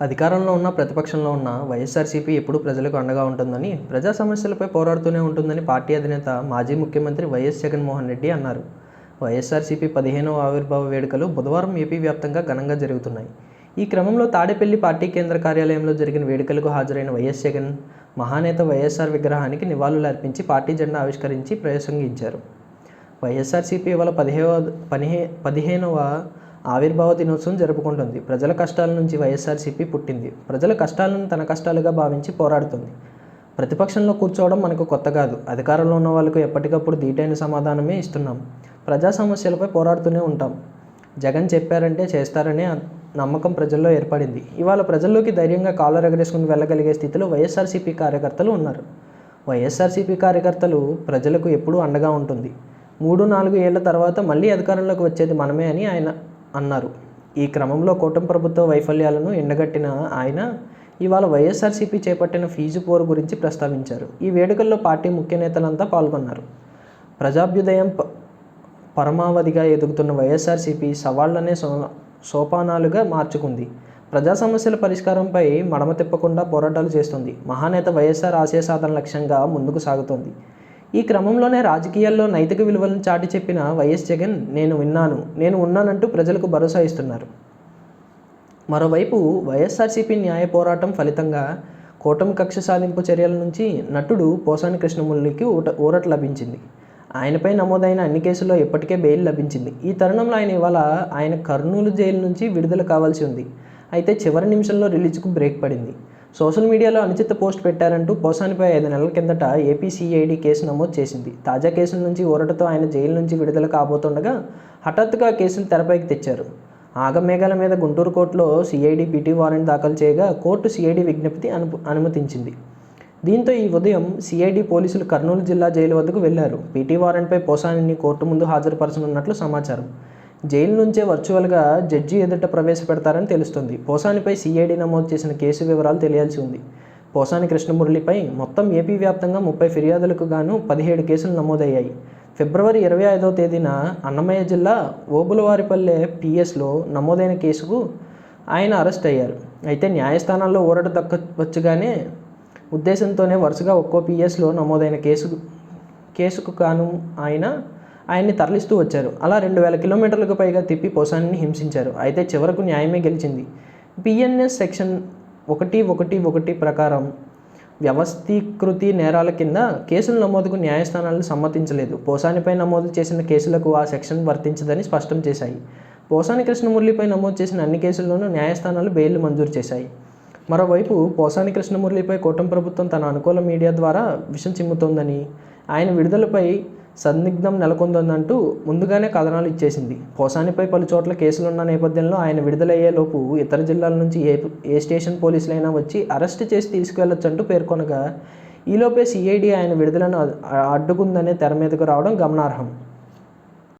అధికారంలో ఉన్న ప్రతిపక్షంలో ఉన్న వైఎస్ఆర్సీపీ ఎప్పుడూ ప్రజలకు అండగా ఉంటుందని ప్రజా సమస్యలపై పోరాడుతూనే ఉంటుందని పార్టీ అధినేత మాజీ ముఖ్యమంత్రి వైఎస్ జగన్మోహన్ రెడ్డి అన్నారు. వైఎస్ఆర్సీపీ పదిహేనవ ఆవిర్భావ వేడుకలు బుధవారం ఏపీ వ్యాప్తంగా ఘనంగా జరుగుతున్నాయి. ఈ క్రమంలో తాడేపల్లి పార్టీ కేంద్ర కార్యాలయంలో జరిగిన వేడుకలకు హాజరైన వైఎస్ జగన్ మహానేత వైఎస్ఆర్ విగ్రహానికి నివాళులు అర్పించి పార్టీ జెండా ఆవిష్కరించి ప్రసంగించారు వైఎస్ఆర్సీపీ ఇవాళ పదిహేవ పదిహే పదిహేనవ ఆవిర్భావ దినోత్సవం జరుపుకుంటుంది. ప్రజల కష్టాల నుంచి వైఎస్ఆర్సీపీ పుట్టింది. ప్రజల కష్టాలను తన కష్టాలుగా భావించి పోరాడుతుంది. ప్రతిపక్షంలో కూర్చోవడం మనకు కొత్త కాదు. అధికారంలో ఉన్న వాళ్ళకు ఎప్పటికప్పుడు దీటైన సమాధానమే ఇస్తున్నాం. ప్రజా సమస్యలపై పోరాడుతూనే ఉంటాం. జగన్ చెప్పారంటే చేస్తారనే నమ్మకం ప్రజల్లో ఏర్పడింది. ఇవాళ ప్రజల్లోకి ధైర్యంగా కాలర్ ఎగరేసుకుని వెళ్ళగలిగే స్థితిలో వైఎస్ఆర్సీపీ కార్యకర్తలు ఉన్నారు. వైఎస్ఆర్సీపీ కార్యకర్తలు ప్రజలకు ఎప్పుడూ అండగా ఉంటుంది. మూడు నాలుగు ఏళ్ళ తర్వాత మళ్ళీ అధికారంలోకి వచ్చేది మనమే అని ఆయన అన్నారు. ఈ క్రమంలో కూటమి ప్రభుత్వ వైఫల్యాలను ఎండగట్టిన ఆయన ఇవాళ వైఎస్ఆర్సీపీ చేపట్టిన ఫీజు పోరు గురించి ప్రస్తావించారు. ఈ వేడుకల్లో పార్టీ ముఖ్య నేతలంతా పాల్గొన్నారు. ప్రజాభ్యుదయం ప- పరమావధిగా ఎదుగుతున్న వైఎస్ఆర్సీపీ సవాళ్ళనే సో సోపానాలుగా మార్చుకుంది. ప్రజా సమస్యల పరిష్కారంపై మడమ తిప్పకుండా పోరాటాలు చేస్తుంది. మహానేత వైఎస్ఆర్ ఆశయ సాధన లక్ష్యంగా ముందుకు సాగుతోంది. ఈ క్రమంలోనే రాజకీయాల్లో నైతిక విలువలను చాటి చెప్పిన వైఎస్ జగన్ నేను విన్నాను. నేను ఉన్నానంటూ ప్రజలకు భరోసా ఇస్తున్నారు. మరోవైపు వైఎస్ఆర్సీపీ న్యాయ పోరాటం ఫలితంగా కూటమి కక్ష సాధింపు చర్యల నుంచి నటుడు పోసాని కృష్ణమురళికి ఊట ఊరట లభించింది. ఆయనపై నమోదైన అన్ని కేసుల్లో ఇప్పటికే బెయిల్ లభించింది. ఈ తరుణంలో ఆయన ఇవాళ ఆయన కర్నూలు జైలు నుంచి విడుదల కావాల్సి ఉంది. అయితే చివరి నిమిషంలో రిలీజ్కు బ్రేక్ పడింది. సోషల్ మీడియాలో అనుచిత పోస్ట్ పెట్టారంటూ పోసానిపై ఐదు నెలల కిందట ఏపీ సిఐడి కేసు నమోదు చేసింది. తాజా కేసుల నుంచి ఊరటతో ఆయన జైలు నుంచి విడుదల కాబోతుండగా హఠాత్తుగా కేసులు తెరపైకి తెచ్చారు. ఆగమేఘాల మీద గుంటూరు కోర్టులో సిఐడి పిటి వారెంట్ దాఖలు చేయగా కోర్టు సిఐడి విజ్ఞప్తి అను అనుమతించింది. దీంతో ఈ ఉదయం సిఐడి పోలీసులు కర్నూలు జిల్లా జైలు వద్దకు వెళ్ళారు. పీటీ వారెంట్పై పోసానిని కోర్టు ముందు హాజరుపరచనున్నట్లు సమాచారం. జైలు నుంచే వర్చువల్గా జడ్జి ఎదుట ప్రవేశపెడతారని తెలుస్తుంది. పోసానిపై సిఐడి నమోదు చేసిన కేసు వివరాలు తెలియాల్సి ఉంది. పోసాని కృష్ణమురళిపై మొత్తం ఏపీ వ్యాప్తంగా ముప్పై ఫిర్యాదులకు గాను పదిహేడు కేసులు నమోదయ్యాయి. ఫిబ్రవరి ఇరవై ఐదవ తేదీన అన్నమయ్య జిల్లా ఓబులవారిపల్లె పిఎస్లో నమోదైన కేసుకు ఆయన అరెస్ట్ అయ్యారు. అయితే న్యాయస్థానాల్లో ఊరట దక్కవచ్చుగానే ఉద్దేశంతోనే వరుసగా ఒక్కో పిఎస్లో నమోదైన కేసు కేసుకు కాను ఆయన ఆయన్ని తరలిస్తూ వచ్చారు. అలా రెండు వేల కిలోమీటర్లకు పైగా తిప్పి పోసానిని హింసించారు. అయితే చివరకు న్యాయమే గెలిచింది. పిఎన్ఎస్ సెక్షన్ ఒకటి ఒకటి ఒకటి ప్రకారం వ్యవస్థీకృతి నేరాల కింద కేసుల నమోదుకు న్యాయస్థానాలు సమ్మతించలేదు. పోసానిపై నమోదు చేసిన కేసులకు ఆ సెక్షన్ వర్తించదని స్పష్టం చేశాయి. పోసాని కృష్ణమురళిపై నమోదు చేసిన అన్ని కేసుల్లోనూ న్యాయస్థానాలు బెయిల్ మంజూరు చేశాయి. మరోవైపు పోసాని కృష్ణమురళిపై కూటమి ప్రభుత్వం తన అనుకూల మీడియా ద్వారా విషం చిమ్ముతోందని ఆయన విడుదలపై సందిగ్ధం నెలకొందంటూ ముందుగానే కథనాలు ఇచ్చేసింది. పోసానిపై పలు చోట్ల కేసులున్న నేపథ్యంలో ఆయన విడుదలయ్యేలోపు ఇతర జిల్లాల నుంచి ఏ ఏ స్టేషన్ పోలీసులైనా వచ్చి అరెస్ట్ చేసి తీసుకువెళ్ళొచ్చంటూ పేర్కొనగా ఈలోపే సిఐడి ఆయన విడుదలను అడ్డుకుందనే తెర మీదకు రావడం గమనార్హం.